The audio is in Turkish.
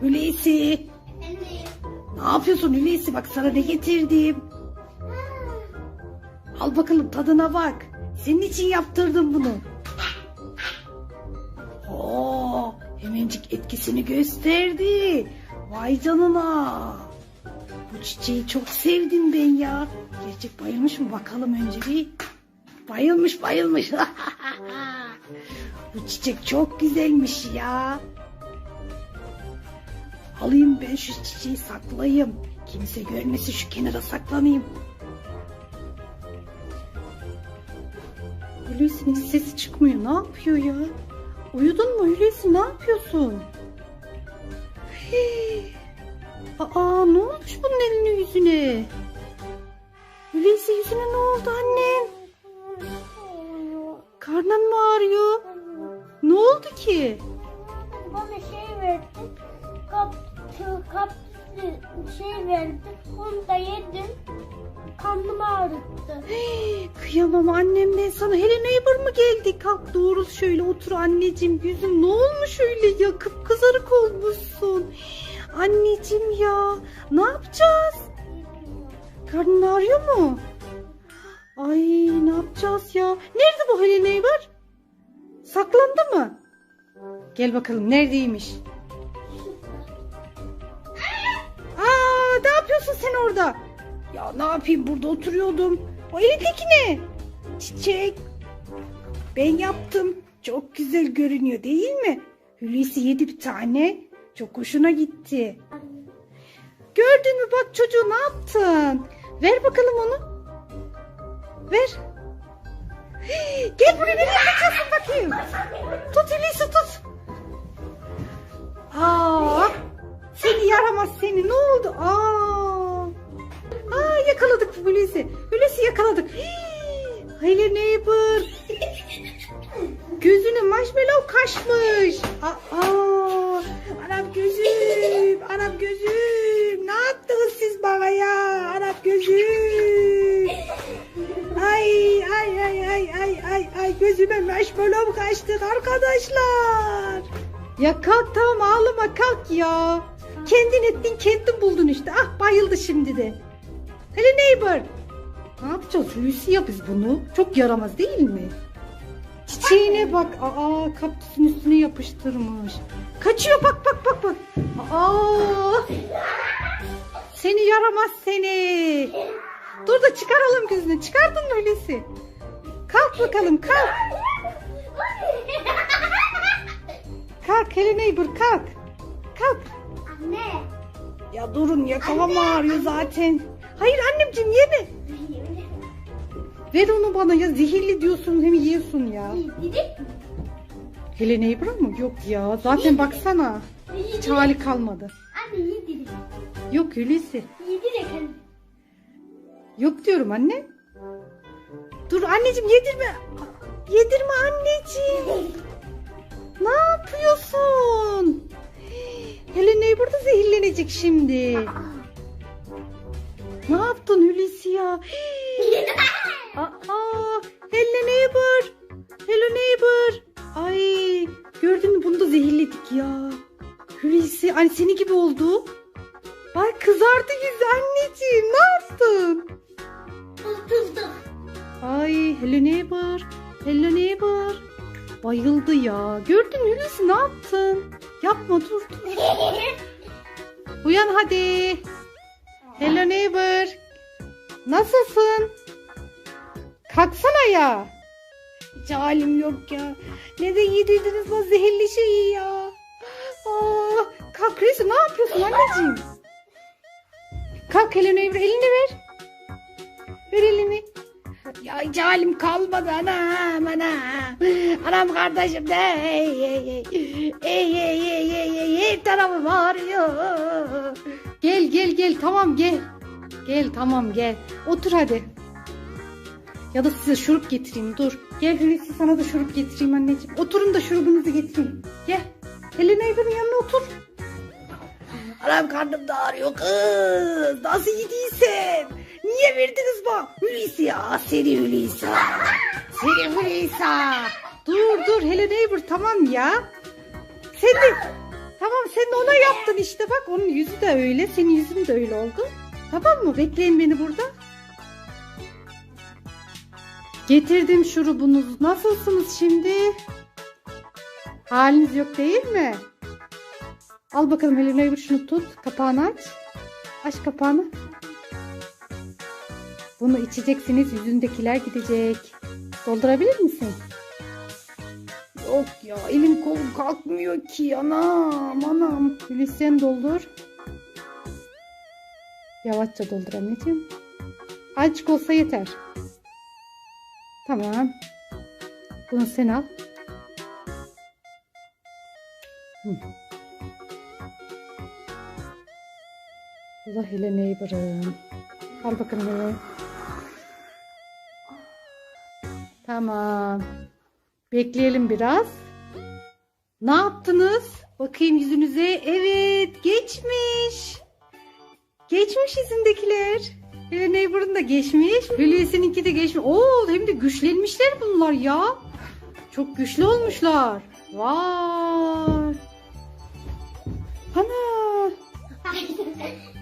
Hulusi. Efendim. Ne yapıyorsun Hulusi? Bak sana ne getirdim. Al bakalım tadına bak. Senin için yaptırdım bunu. Oo, hemencik etkisini gösterdi. Vay canına. Bu çiçeği çok sevdim ben ya. Gerçek bayılmış mı bakalım önce bir. Bayılmış bayılmış. Bu çiçek çok güzelmiş ya. Alayım ben şu çiçeği saklayayım. Kimse görmesin şu kenara saklanayım. Hulusi'nin hiç sesi çıkmıyor. Ne yapıyor ya? Uyudun mu Hulusi? Ne yapıyorsun? Hii. Aa ne olmuş bunun eline yüzüne? Hulusi yüzüne ne oldu annem? Karnın mı ağrıyor? Ne oldu ki? Bana şey verdi. Kap, kap şey verdi. Onu da yedim. Karnımı ağrıttı. Kıyamam annemden sana. Hele neighbor mı geldi? Kalk doğru şöyle otur anneciğim. Yüzün ne olmuş öyle ya? Kıpkızarık olmuşsun. Anneciğim ya. Ne yapacağız? Karnın ağrıyor mu? Ay ne yapacağız ya? Nerede bu hele neighbor? Saklandı mı? Gel bakalım neredeymiş? Yapıyorsun sen orada? Ya ne yapayım burada oturuyordum. O elindeki ne? Çiçek. Ben yaptım. Çok güzel görünüyor değil mi? Hulusi yedi bir tane. Çok hoşuna gitti. Gördün mü bak çocuğu ne yaptın? Ver bakalım onu. Ver. Gel buraya nereye kaçıyorsun bakayım. Tut Hulusi tut. Aa, seni yaramaz seni. Ne oldu? Aa. Hii, Hayır neighbor. Gözüne marshmallow kaçmış. Aa, Arap gözüm, Arap gözüm. Ne yaptınız siz bana ya? Arap gözüm. Ay ay ay ay ay ay ay gözüme marshmallow kaçtık arkadaşlar. Ya kalk tamam ağlama kalk ya. Kendin ettin kendin buldun işte. Ah bayıldı şimdi de. Hele neighbor. Ne yapacağız Hulusi ya biz bunu? Çok yaramaz değil mi? Çiçeğine bak. Aa kaktüsün üstüne yapıştırmış. Kaçıyor bak bak bak bak. Aa. Seni yaramaz seni. Dur da çıkaralım gözünü. Çıkardın mı Hulusi? Kalk bakalım kalk. Kalk hele neighbor kalk. Kalk. Anne. Ya durun ya kafam ağrıyor zaten. Hayır annemciğim yeme. Ver onu bana ya zehirli diyorsun hem yiyorsun ya. Yedik mi? Hele neighbor mı? Yok ya zaten baksana. Hiç hali kalmadı. Anne yedik. Yok Hulusi. Yedik anne. Yok diyorum anne. Dur anneciğim yedirme. Yedirme anneciğim. Ne yapıyorsun? Hele neighbor da zehirlenecek şimdi. Ne yaptın Hulusi ya? Aa, hello neighbor. Hello neighbor. Ay, gördün mü bunu da zehirledik ya. Hulusi, hani seni gibi oldu. Bak kızardı yüzü anneciğim. Ne yaptın? Kurtulduk. Ay, hello neighbor. Hello neighbor. Bayıldı ya. Gördün mü Hulusi ne yaptın? Yapma dur dur. Uyan hadi. Hello neighbor. Nasılsın? Kalksana ya. Hiç halim yok ya. Neden yedirdiniz bu zehirli şeyi ya? Aa, kalk Hulusi ne yapıyorsun anneciğim? Kalk Hello neighbor elini ver. Ver elini. Ya hiç halim kalmadı anam anam. Anam kardeşim de ey ey ey. Ey ey ey ey ey tarafım ağrıyor. Gel gel gel tamam gel. Gel tamam gel. Otur hadi. Ya da size şurup getireyim dur. Gel Hulusi sana da şurup getireyim anneciğim. Oturun da şurubunuzu getireyim. Gel. Elin Neighbor'ın yanına otur. Anam karnım da ağrıyor kız. Nasıl yediysem. Niye verdiniz bana? Hulusi ya. Seni Hulusi. Seni Hulusi. Dur dur hele neighbor tamam ya. Sen de. Tamam sen ona yaptın işte bak onun yüzü de öyle senin yüzün de öyle oldu. Tamam mı? Bekleyin beni burada. Getirdim şurubunuzu. Nasılsınız şimdi? Haliniz yok değil mi? Al bakalım eline bir şunu tut. Kapağını aç. Aç kapağını. Bunu içeceksiniz. Yüzündekiler gidecek. Doldurabilir misin? Yok ya elim kolum kalkmıyor ki anam anam. Hulusi doldur. Yavaşça doldur anneciğim. Azıcık olsa yeter. Tamam. Bunu sen al. Hı. Allah hele neighbor'ım. Al bakalım hele. Tamam. Bekleyelim biraz. Ne yaptınız? Bakayım yüzünüze. Evet, geçmiş. Geçmiş yüzündekiler. Evet Neighbor'ın da geçmiş. Hulusi'ninki de geçmiş. Oo hem de güçlenmişler bunlar ya. Çok güçlü olmuşlar. Vay. Ana.